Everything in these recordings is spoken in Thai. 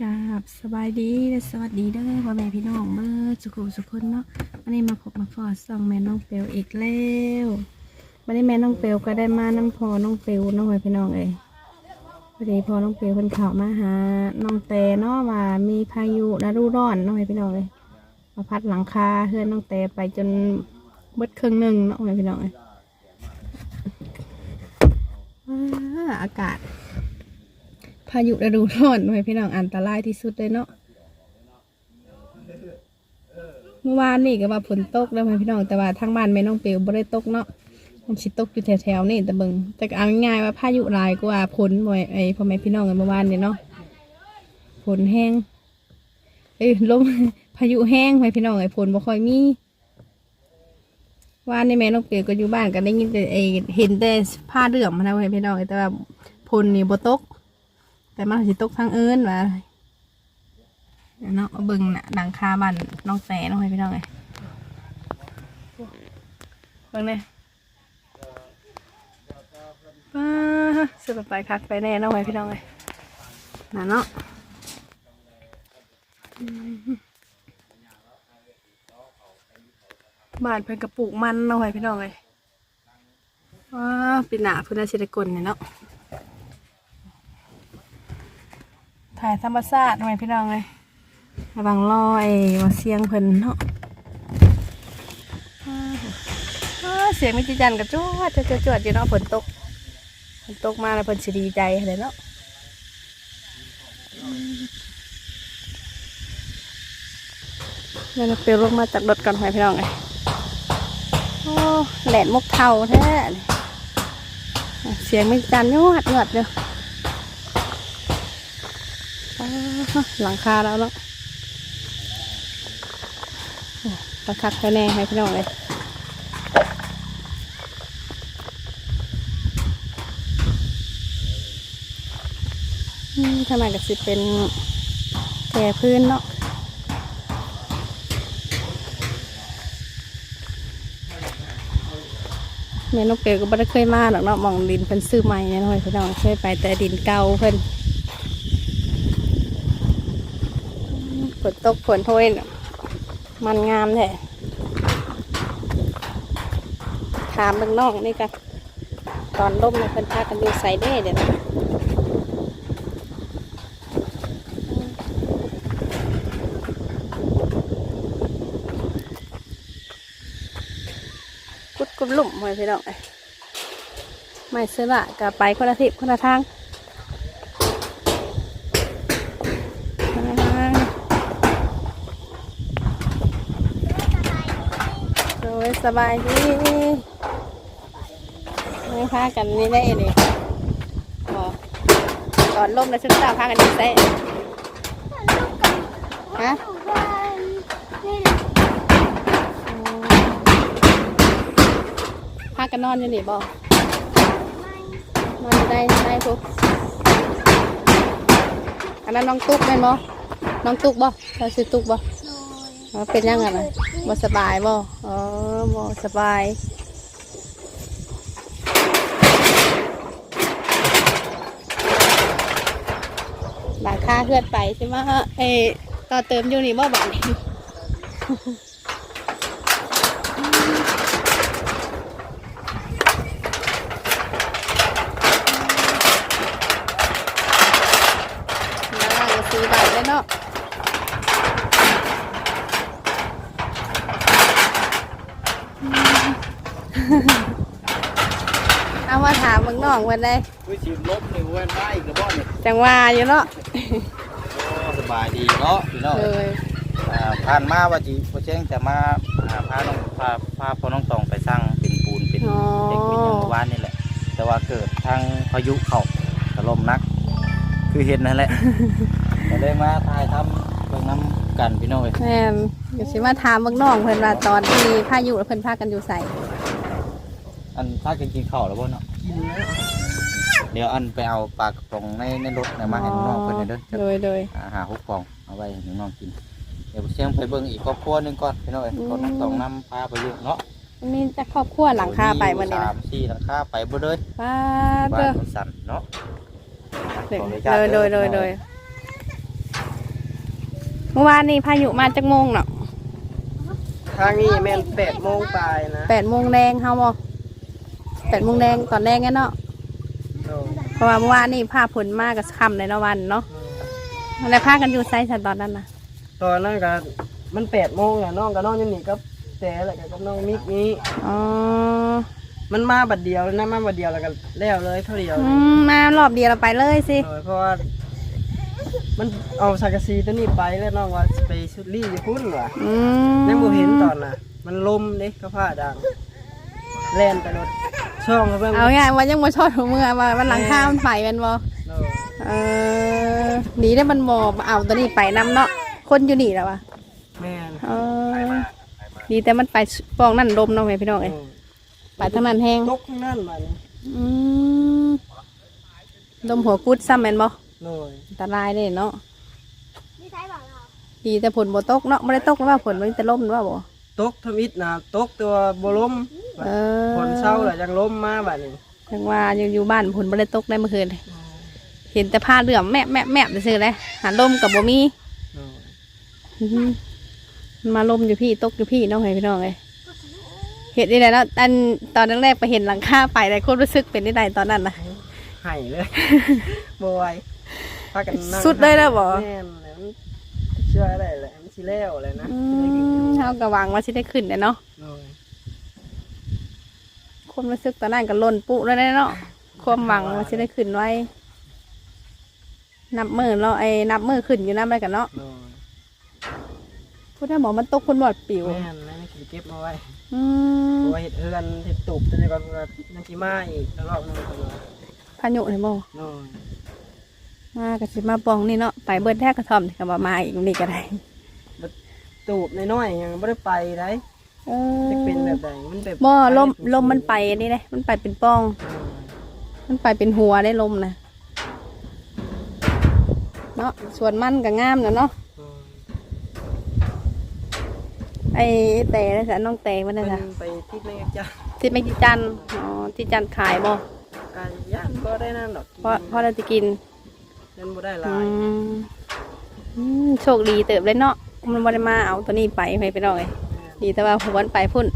กราบสบายดีและสวัสดีเด้อพ่อแม่พี่น้องเมื่อสุขุสุขคนเนาะวันนี้มาพบมาฟอดส่องแม่น้องเปลวอีกแล้ววันนี้แม่น้องเปลวก็ได้มาน้ำพอน้องเปลวน้องไว้พี่น้องเอ้ยพอดีพอน้องเปลวเพิ่นข้าวมาหาน้องแต่เนาะว่ามีพายุฤดูร้อนน้องไว้พี่น้องเลยมาพัดหลังคาเพื่อนน้องแต่ไปจนเบิดครึ่งหนึ่งเนาะไว้พี่น้องเอ้ยอากาศ พายุฤดูร้อนไว้พี่น้องอันตรายที่สุดเลยเนาะเมื่อวานนี่ก็ว่าฝนตกแล้วไว้พี่น้องแต่ว่าทางบ้านแม่น้องเปียวบ่ได้ตกเนาะมันสิตกอยู่แถวๆนี่แต่เบิ่งแต่เอาง่ายๆว่าพายุลายกว่าฝนบ่อยไอ้พ่อแม่พี่น้องกันเมื่อวานนี่เนาะฝนแห้งเอ้ยลมพายุแห้งไว้พี่น้องไอ้ฝนบ่ค่อยมีว่านนี่แม่น้องเปียวก็อยู่บ้านก็ได้ยินแต่ไอ้เห็นแต่ผ้าเดือมนะไว้พี่น้องแต่ว่าฝนนี่บ่ตก แต่มันสิตกทางอื่นว่าเนาะเบิ่งน่ะดังคาบ้านน้องแต่น้องให้พี่น้องเลยเบิ่งเนี่ยว้าสุดไปคักไปแน่น้องให้พี่น้องเลยน่ะเนาะบ้านเพิ่นกระปุกมันน้องให้พี่น้องเลยว้าปีหน้าเพิ่นน่าสิได้กลเนี่ยเนาะ ถ่ายธรรมชาติทำไมพี่น้องเลยระวังรอยว่าเสียงเพิ่นเนาะอ้าวอ้าวเสียงมิจิจันกับจวดจวดจวดจวดอยู่เนาะฝนตกฝนตกมาแล้วเพิ่นสิดีใจเลยเนาะเดี๋ยวเราเปลวลงมาจากรถก่อนไปพี่น้องเลยโอ้แหลนมกเทาแท้เลยเสียงมิจิจันยวดยวดเนาะ อ่า หลังคาแล้วเนาะโอ้ประคักไปแน่ให้พี่น้องเลยทำไมก็สิเป็นแก่พื้นเนาะแม่นกเปลก็ไม่ได้เคยมาหรอกเนาะมองดินเพิ่นซื้อใหม่เนี่ยเนาะพี่น้องเคยไปแต่ดินเก่าเพิ่น ฝนตกฝนโทยมันงามแท้ถามเบิ่งน้องนี่กันตอนล่มเนี่ยเพิ่นพากันอยู่ใส่เด้เดี๋ยวนะกุดกุดลุ่มไว้พี่น้องเอ้ยไม่เสื้อละกับไปคนละทิศคนละทาง โอ้ย สบายดีไม่พากันนี่ได้เลยบอกก่อนล่มแล้วชุดสาวพากันนี่ใส่ฮะพากันนอนอยู่นี่บอกนอนได้ได้พวกอันนั้นน้องตุ๊กเป็นบ่น้องตุ๊กบ่เราซื้อตุ๊กบ่ อ๋อเป็นยังไงล่ะบ่สบายบ่อ๋อบ่สบายบาค่าเคลื่อนไปใช่ไหมฮะเอยต่อเติมอยู่นี่บ่บาทนี่น่าจะซื้อบาทได้เนาะ เอามาถามเมืองน้องวันได้วิชิมลบนี่เว้นได้อีกกระบอกนี่จังว่าอยู่เนาะก็สบายดีเนาะพี่น้องเลยอ่าผ่านมาว่าจีพ่อเช้งจะมาอ่าพาน้องพาพาพ่อน้องตองไปสร้างเป็นปูนเป็นอ๋อเด็กเป็นอย่างเมื่อวานนี่แหละ แต่ว่าเกิดทางพายุเข้าถล่มหนัก คือเห็นนั่นแหละ ก็เลยมาถ่ายทำเบิ่งน้ำกันพี่น้องเอ้ยแม่นเดี๋ยวสิมาถามเมืองน้องเพิ่นว่าตอนที่พายุแล้วเพิ่นพากันอยู่ใส่ อันพากันกินข้าวแล้วบ่เนาะเดี๋ยวอันไปเอาปลากระป๋องในในรถเนี่ยมาให้น้องๆเพิ่นหน่อยเด้อจะโดยโดยอ่าหาหกฟองเอาไว้ให้น้องๆกิน เดี๋ยวเชียงไปเบิ่งอีกครอบครัวหนึงก่อนพี่น้องเอ้ยคนน้องตองนำพาไปอยู่เนาะมีแต่ครอบครัวหลังคาไปวันนี้สานะมสี่หลังคาไปบ่เลยป้าบ้าเด้อนมันสั่นเนาะโดยโดยโดยโดยเมื่อวานนี่พายุมาจากโมงเนาะทางนี้แม่นแปดโมงปลายนะแปดโมงแดงเฮาบ่ แปดโมงแดงตอนแดงไงเนาะโอ้เพราะว่าเมื่อวานนี่พาผลมากับค่ำในละวันเนาะแล้วพากันอยู่ไซส์ตอนนั้นนะตอนนั้นก็มันแปดโมงอะน้องกับน้องอยังนี่ก็แต่แหละกับน้องมิกนี้อ๋อมันมาบัดเดียวเลยนะมาบัดเดียวแล้วก็แล้วเลยเท่าเดียวอืมมารอบเดียวเราไปเลยสิโดยเพราะว่ามันเอาสังกะสีตัวนี้ไปแล้วน้องว่าสิไปชุดลี่อยู่พุ่นว่ะอืมยังบ่เห็นตอนน่ะ มันลมเด้ก็ผ้าดังแล่นไปรถ ช่องเขาเบิ่งเอาไงว่ายังบ่ชอบหัวมือว่ามันหลังข้ามันไปแมันบ่โดยเออหนีได้มันบ่เอาตัวนี้ไปนํเนาะคนอยู่นี่แล้ววะแม่นเออดีแต่มันไปปองนั่นลมเนาะแม่พี่น้องเอ้ยไปทางนั้นแห้งตกข้างนั่นมานี่อืมลมหัวกุดซ้ำแม่นบ่โดยอันตรายเลยเนาะดีแต่ผลบ่ตกเนาะไม่ได้ตกหรือว่าผลมันแต่ลมหรือว่าบ่ตกทำอิฐนะตกตัวบ่ล้ม เออฝนเศร้าแล้วยังล้มมาบัดนี้จังว่าอยู่อยู่บ้านผลบ่ได้ตกได้เมื่อคืนเลยเห็นแต่ผ้าเหลื่อมแม่แม่แม่ซื่อๆเลยหาลมกับบ่มีโดยอื้อหือมันมาลมอยู่พี่ตกอยู่พี่น้องไงพี่น้องเอ้ยเห็นได้ไงแล้วอันตอนแรกๆไปเห็นหลังคาไปแต่คนรู้สึกเป็นได้ไงตอนนั้นนะไห้เลย บอยพากันนั่งสุดเลยแล้วบ่ แม่นแล้วมันเชื่ออะไรแหละมันสิแล้วเลยนะอืมเฮากะหวังว่าสิได้ขึ้นแหละเนาะโดย ความรู้สึกตอนนั้นก็ล่นปุแล้วเนาะความหวังว่าสิได้ขึ้นไว้ นับมือเราะไอ้นับมือขึ้นอยู่นับอะไรกันเนาะโดยพูดได้หมอมันตกคนบอดปิว แม่นแล้วสิเก็บมาไว้อืเพมราะว่าเห็ดเฮือนเห็ดตุบตัวนี้ก็นังสิมาอีกแล้วรอบหนึงก็มาพายุเลยบ่โดยมาก็สิมาปองนี่เนาะไปเบิดแท้กระท่อมนี่ก็บ่มาอีกนี่ก็ได้ตูบน้อยๆยังไม่ได้ไปได้ เอจะเป็นแบบอไหนมันแบบบ่ลมลมมันไปอันนี่เลยมันไปเป็นปอง มันไปเป็นหัวได้ลมนะเนาะส่วนมันก็งามนะเนาะโดยไอ้แต่นะจ๊ะน้องแต่มันเพิ่นะนจ๊ะไปที่แม่จ้าที่ไม่กี่จันทร์อ๋อที่จันทร์ขายบ่การย่านก็ได้นั่นดอกเพราะเพราะเราจะกินนั่นบ่ได้หอืลายมอืมโชคดีเติบเลยเนาะมันบ่ได้มาเอาตัวนี้ไปไปไปน้องเลย ดีแต่ว่าหัวมันไปพุ่น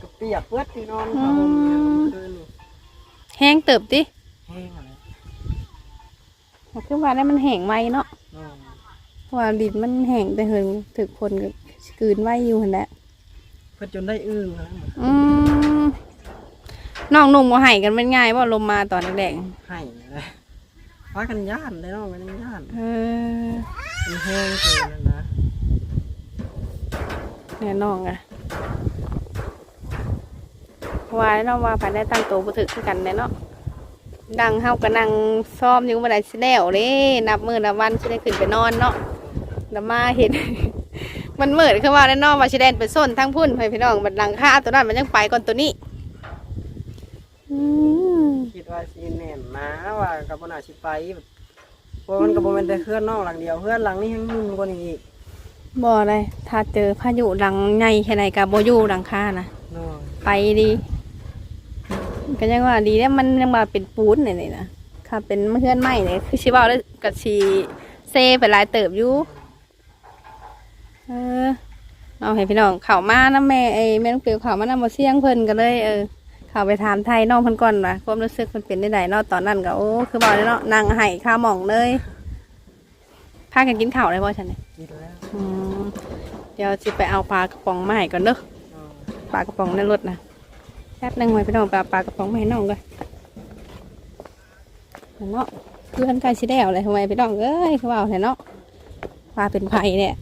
ก็เปียกเปื้อนที่นอนผ้าห่มเนี่ยคืนนี่แห้งเติบติแห้งอะไรคือว่าได้มันแห้งไวเนาะโดยเพราะว่าดินมันแห้งแต่เหิงถึกคนก็กลืนไว้อยู่หั่นแหละเพื่อจนได้อึ้งนะอืมน้องหนุ่มก็ให้กันเป็นง่ายว่าลมมาตอนแรกให้เลยพากันย่านได้น้องกันย่านๆเออ มันแห้งเกินแล้วนะ แน่น้องอะว่าแล้วเนาะว่าผ่านได้ตั้งตัวบ่ถึกคือกันแน่เนาะดังเฮาก็นั่งซ้อมอยู่บ่ได้สิแล้วเด้นับมื้อนับวันสิได้ขึ้นไปนอนเนาะแล้วมาเห็น มันมืดคือว่าแล้วเนาะว่าสิแดนไปส้นทั้งพุ่นให้พี่น้องบัดหลังคาตัวนั้นมันยังไปก่อนตัวนี้อืมคิดว่าสิแน่นนะว่ากับบ่น่าสิไปเพราะมันก็บ่แม่นแต่เพื่อนน้องหลังเดียวเพื่อนหลังนี้ยังมุ่นกว่านี้อีก บ่เลยถ้าเจอพายุหลังใหญ่แค่ไหนก็บ่อยู่หลังคานะโน้ยไปดีก็ยังว่าดีแล้วมันยังมาเป็นปูนนี่นี่นะค่ะเป็นเพื่อนใหม่เนี่ยคือชิเว่าแล้วกับชีเซไปหลายเติบอยู่เออเอาให้พี่น้องเข่ามานะแม่ไอ้แม่น้องเปียวเข่ามานะมาเสี่ยงเพิ่นกันเลยเออเข่าไปถามไทยน้องเพิ่นก่อนว่าความรู้สึกมันเป็นได้ไดเนาะตอนนั้นก็โอ้คือบอกเลยเนาะนางไห้ข้าวหม่องเลยพากันกินข้าวได้บ่ฉันเนี่ยกินแล้ว อืมเดี๋ยวจิไปเอาปลากระป๋องมาให้ก่อนเด้อโน้ยปลากระป๋องในรถนะแป๊บหนึงไว้พี่น้องปลาปลากระป๋องมาให้น้องก่อนเนาะเพื่อนใกล้ชิได้เอาเลยทำไมพี่น้องเอ้ยเขาเอาแต่เนาะปลาเป็นไผ่เนี่ย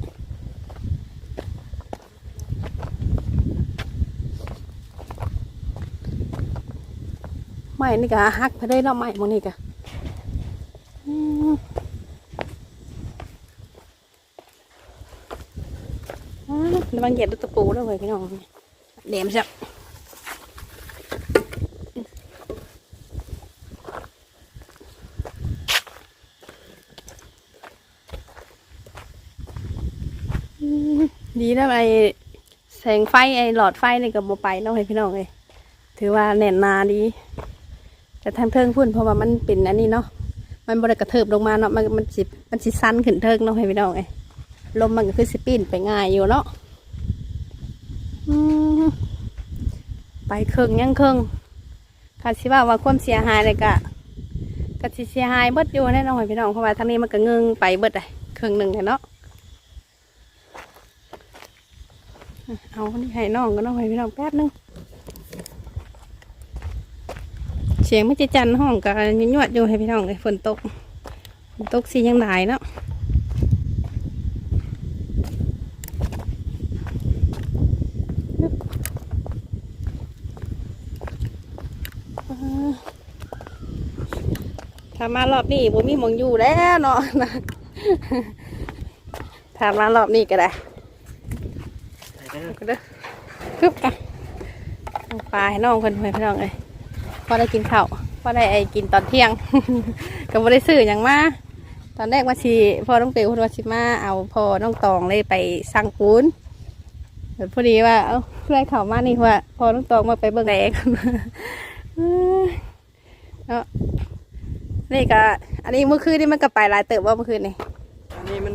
ไม่นี่กะฮักไปได้เนาะไม่หมดนี่กะอืมอ่า ระวังเหยียบลูกตะปูด้วยเว้ยพี่น้องเดี๋ยวมันจะดีแล้วไอ้แสงไฟไอ้หลอดไฟนี่ก็บ่ไปเนาะให้พี่น้องเลยถือว่าแน่นนาดี แต่ทางเทิงพุ่นเพราะว่ามันเป็นอันนี้เนาะมันบริกระเทิบลงมาเนาะมันมันสิมันสิสั้นขึ้นเทิงเนาะให้พี่น้องเลยลมมันก็คือสิปีนไปง่ายอยู่เนาะอืมไป เครื่องยังเครื่องคาสิว่าว่าความเสียหายเลยกะกะสิเสียหายเบิดอยู่แน่นอนพี่น้องเพราะว่าทางนี้มันก็เงิงไปเบิดเลยเครื่องหนึ่งเนาะเอานี่ให้น้องก็น้องให้พี่น้องแป๊บนึงเสียงไม่จะจันห้องกับยั่วๆอยู่ให้พี่น้องเลยฝนตกฝนตกสิยังหลายเนาะ ถ้ามารอบนี้บ่มีหมองอยู่แล้วเนาะถ้ามารอบนี้ก็ได้ไปเด้อก็เด้อคึบกันเอาปลาให้น้องคนให้พี่น้องเลยพอได้กินข้าวพอได้ไอ้กินตอนเที่ยง ก็บ่ได้ซื้ออย่างมาตอนแรกว่าสิพอน้องเปียวคนว่าสิมาเอาพอน้องตองเลยไปสั่งปูนแต่พอดีว่า เอ้าเพื่อนเขามานี่ว่า พอน้องตองมาไปเบิ่งแดกเนาะ นี่ก็อันนี้เมื่อคืนนี่มันก็ไปหลายเติบว่าเมื่อคืนนี่อันนี้มัน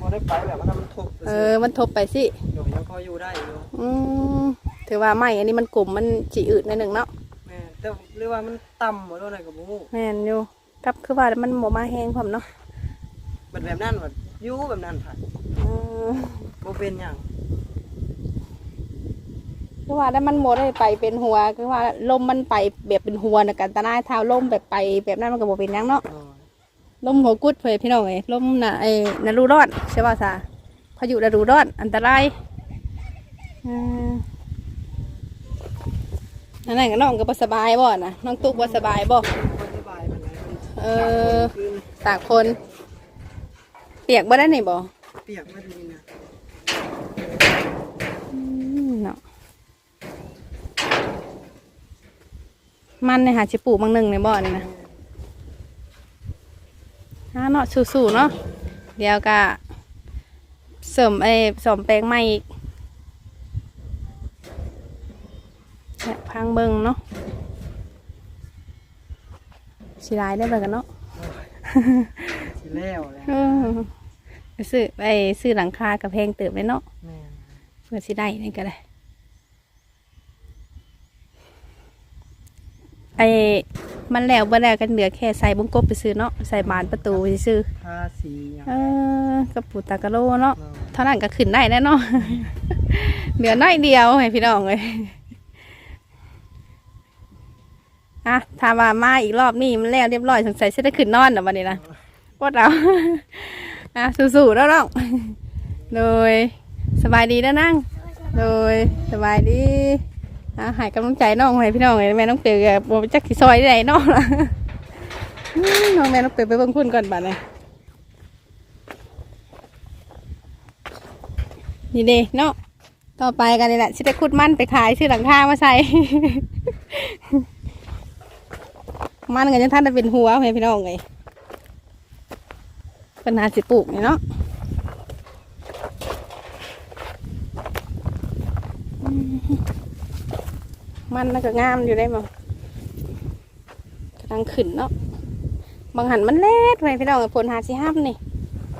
บ่ได้ไปแบบว่ามันทุบเออ มันทบไปสิเดี๋ยวยังพออยู่ได้อยู่อืมถือว่าไม่อันนี้มันกลุ่มมันจีอืดในอยหนึ่งเนาะแม่แต่หรือว่ามันต่ำบ่เท่าไหร่ก็บ่ฮู้แม่นอยู่กับคือว่ามันหมมาแห้งพร้อมเนาะมันแบบนั้นว่าอยู่แบบนั้นผ่านเออบ่เป็นหยัง คือว่าได้มันโมได้ไปเป็นหัวคือว่าลมมันไปแบบเป็นหัวนะกันตาหน้าเท้าลมแบบไปแบบนั้นมันก็บ่เป็นหยังเนาะอ๋อลมหัวกุดเผยพี่น้องไอ้ยลมน่ะไอ้นารูร้อนใช่ป่ะซาพายุนารูร้อนอันตรายเอออันนั้นก็น้องก็บ่สบายบ่นะน้องตุ๊กบ่สบายบ่บ่สบายปานใดมันเออคืนตากคน เปียกบ่ได้นี่บ่เปียกมาดีนะ อืมเนาะ มันเนี่ยหาชิปลูกบางหนึ่งในบ่อนี่นะฮะเนาะสู้ๆเนาะเดี๋ยวก็เสริมไอ้สมแปลงใหม่อีกเนี่ยพังเบิงเนาะสิรายได้เบิงกันเนาะสิแล้วแหละเออไปซื้อไปซื้อหลังคากระเพงเติบเลยเนาะแม่เพื่อสิได้นี่ก็ได้ ไอ้มันแล้วบ่แล้วกันเหลือแค่ใส่บงกบไปซื้อเนาะใส่บานประตูไปซื้อทาสีหยังเออกระปูตากะโลเนาะเนาะเท่านั้นก็ขึ้นได้แน่เนาะ เหลือน้อยเดียวให้พี่น้องเลยอะถ้าว่ามาอีกรอบนี่มันแล้วเรียบร้อยสงสัยจะได้ขึ้นนอนนะวันนี้นะปวดเราอะสู้ๆแล้วน้องโดยสบายดีนะนั่งโดยสบายดี อะใหายกำลังใจน้องให้พี่น้องให้แม่น้องเปียกบจักสิซอยได้ไหนน้องล่ะน้องแม่น้องเปียกไปเบิ่งพุ่นก่อนบัดนี้นี่เด้เนาะต่อไปกันนี่แหละชิได้ขุดมั่นไปขายชื่อหลังคามาใส่ มันกันยังท่านได้เป็นหัวให้พี่น้องไงปัญหาสิปลูกนี่เนาะ มันน่าก็งามอยู่ได้มั้งกำลังขึ้นเนาะบางหันมันเล็ดไปพี่น้องผลหาสิห้ามนี่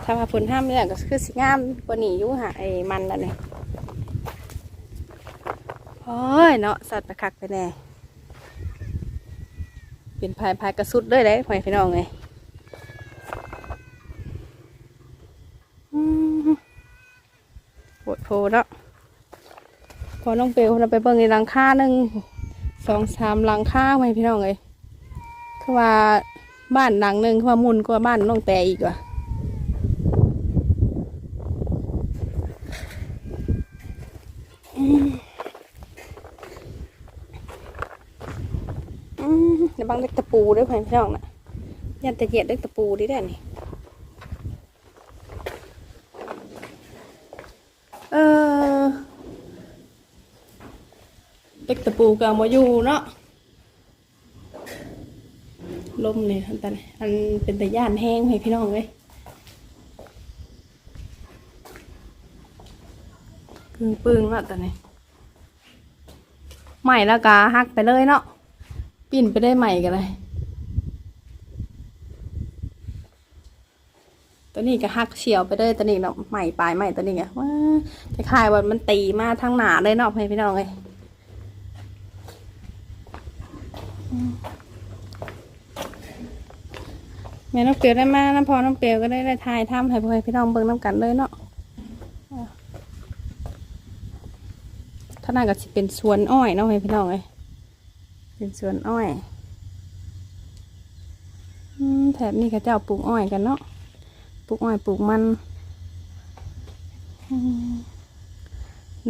ถ้าว่าผลห้ามเนี่ยก็คือสิงามกว่านี้ยู่หาไอ้มันแล้วนี่โอ้ยเนาะสัตว์ประคักไปแน่เป็นพายพายกระสุดเลยเลยพ่อพี่น้องไงอืมปวดโพเนาะ อน้องเปลวเราไปเบิ่งในหลังคาหนึ่งสองสามหลังคาไว้พี่น้องเลยคือว่าบ้านหลังหนึ่งคือว่ามุนกว่าบ้านน้องแปรอีกว่ะอืมอืมเดี๋ยวบังเล็กตะปูด้วยพี่น้องนะยันตะเหยียดเล็กตะปูดิได้นี่เออ เล็กตะปูกับมาอยู่เนาะลมเนี่ยอันตรายอันเป็นแต่ย่านแห้งให้พี่น้องเลยปึ้งปึ้งๆเนาะตอนนี้ใหม่แล้วกาหักไปเลยเนาะปิ่นไปได้ใหม่กันเลยตัวนี้ก็หักเฉียวไปเลยตัวนี้เนาะใหม่ปลายใหม่ตัวนี้ไงว้าคล้ายๆว่ามันตีมาทางหนาเลยเนาะให้พี่น้องเลยอืม แม่น้องเปียวได้มาน้ำพอน้องเปียวก็ได้ได้ทายทำให้พ่อให้พี่น้องเบิ่งน้ำกันเลยเนาะท่านั้นก็สิเป็นสวนอ้อยเนาะให้พี่น้องเลยเป็นสวนอ้อยแถบนี้เขาเจ้าปลูกอ้อยกันเนาะปลูกอ้อยปลูกมัน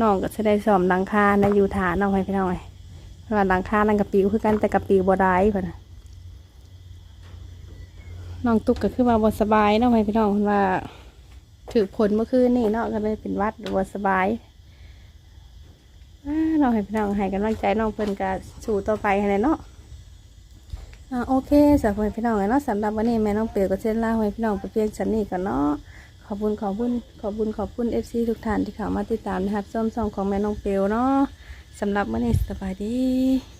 น้องก็จะได้สอมหลังคาในอยู่ฐานเอาไปพี่น้องไอ้เพราะ ว่าหลังคานั่นกับปิวคือกันแต่กับปิวบ่ได้พ่นน่ะน้องตุกก็คือว่าบ่สบายเนาะไปพี่น้องเพิ่นว่าถือผลเมื่อคืนนี่เนาะก็เลยเป็นวัดบ่สบายอ่าน้องให้พี่น้องให้กำลังใจน้องเพิ่นก็สู้ต่อไปให้เนาะโอเคสำหรับพี่น้องเนาะสำหรับวันนี้แม่น้องเปียวก็เช่นล่าให้พี่น้องไปเพียงชั้นนี้กันเนาะขอบคุณขอบคุณขอบคุณขอบคุณเอฟซีทุกท่านที่เข้ามาติดตามนะครับส้มซองของแม่น้องเปียวเนาะ สำหรับมื่อนี้สบายดี